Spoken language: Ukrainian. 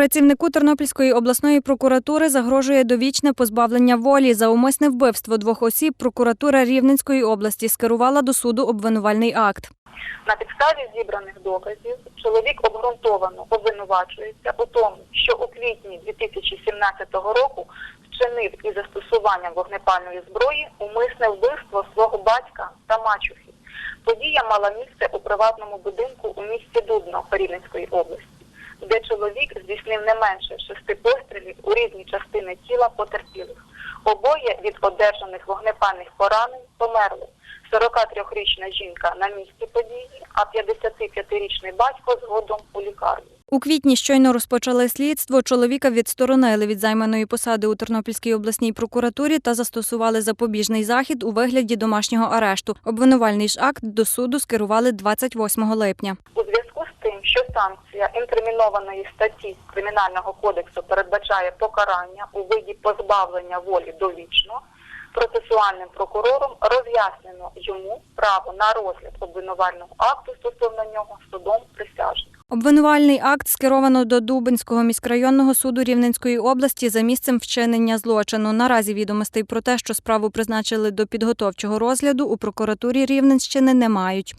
Працівнику Тернопільської обласної прокуратури загрожує довічне позбавлення волі за умисне вбивство двох осіб. Прокуратура Рівненської області скерувала до суду обвинувальний акт. На підставі зібраних доказів чоловік обґрунтовано обвинувачується у тому, що у квітні 2017 року вчинив із застосуванням вогнепальної зброї умисне вбивство свого батька та мачухи. Подія мала місце у приватному будинку у місті Дубно Рівненської області, де чоловік здійснив не менше шести пострілів у різні частини тіла потерпілих. Обоє від одержаних вогнепальних поранень померли. 43-річна жінка на місці події, а 55-річний батько згодом у лікарні. У квітні щойно розпочали слідство. Чоловіка відсторонили від займаної посади у Тернопільській обласній прокуратурі та застосували запобіжний захід у вигляді домашнього арешту. Обвинувальний ж акт до суду скерували 28 липня. У зв'язку з тим, що санкція інкримінованої статті Кримінального кодексу передбачає покарання у виді позбавлення волі довічно, процесуальним прокурором роз'яснено йому право на розгляд обвинувального акту стосовно нього судом присяжних. Обвинувальний акт скеровано до Дубинського міськрайонного суду Рівненської області за місцем вчинення злочину. Наразі відомостей про те, що справу призначили до підготовчого розгляду, у прокуратурі Рівненщини не мають.